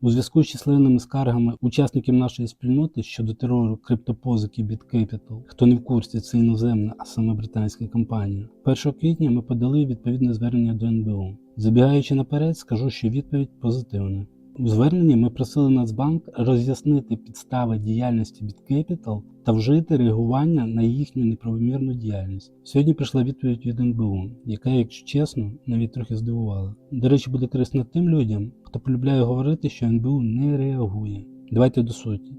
У зв'язку з численними скаргами учасників нашої спільноти щодо терору криптопозики BitCapital, хто не в курсі, це іноземна, а саме британська компанія. 1 квітня ми подали відповідне звернення до НБУ. Забігаючи наперед, скажу, що відповідь позитивна. У зверненні ми просили Нацбанк роз'яснити підстави діяльності BitCapital та вжити реагування на їхню неправомірну діяльність. Сьогодні прийшла відповідь від НБУ, яка, якщо чесно, навіть трохи здивувала. До речі, буде корисно тим людям, хто полюбляє говорити, що НБУ не реагує. Давайте до суті.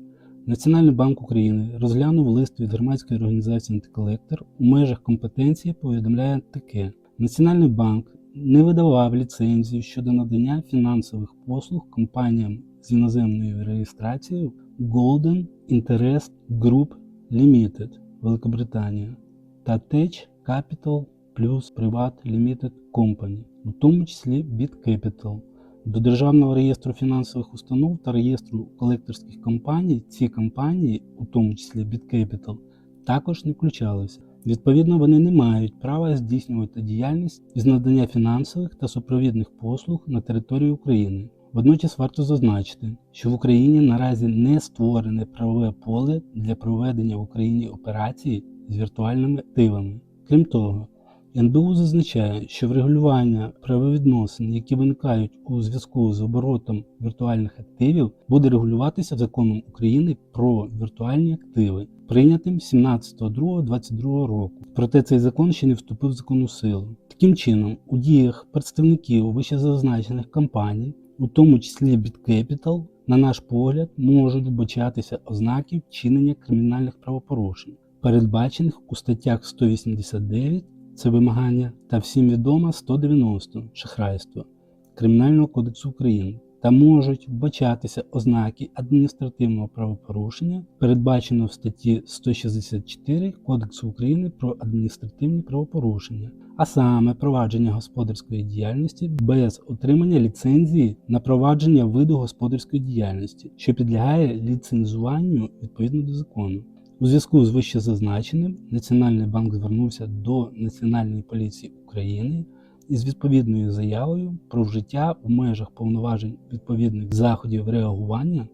Національний банк України розглянув лист від громадської організації «Антиколектор» у межах компетенції повідомляє таке: Національний банк не видавав ліцензію щодо надання фінансових послуг компаніям з іноземною реєстрацією Golden Interest Group Limited Великобританія та Tech Capital Plus Privat Limited Company, у тому числі BitCapital. До Державного реєстру фінансових установ та реєстру колекторських компаній ці компанії, у тому числі BitCapital, також не включалися. Відповідно, вони не мають права здійснювати діяльність із надання фінансових та супровідних послуг на території України. Водночас варто зазначити, що в Україні наразі не створене правове поле для проведення в Україні операцій з віртуальними активами. Крім того, НБУ зазначає, що врегулювання правовідносин, які виникають у зв'язку з оборотом віртуальних активів, буде регулюватися законом України про віртуальні активи, прийнятим 17.02.22 року. Проте цей закон ще не вступив в законну силу. Таким чином, у діях представників вищезазначених компаній, у тому числі BitCapital, на наш погляд, можуть вбачатися ознаки вчинення кримінальних правопорушень, передбачених у статтях 189 це вимагання та всім відомо 190 шахрайство Кримінального кодексу України та можуть вбачатися ознаки адміністративного правопорушення, передбаченого в статті 164 Кодексу України про адміністративні правопорушення, а саме провадження господарської діяльності без отримання ліцензії на провадження виду господарської діяльності, що підлягає ліцензуванню відповідно до закону. У зв'язку з вищезазначеним Національний банк звернувся до Національної поліції України із відповідною заявою про вжиття у межах повноважень відповідних заходів реагування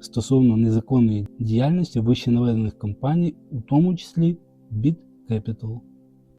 стосовно незаконної діяльності вище наведених компаній, у тому числі BitCapital.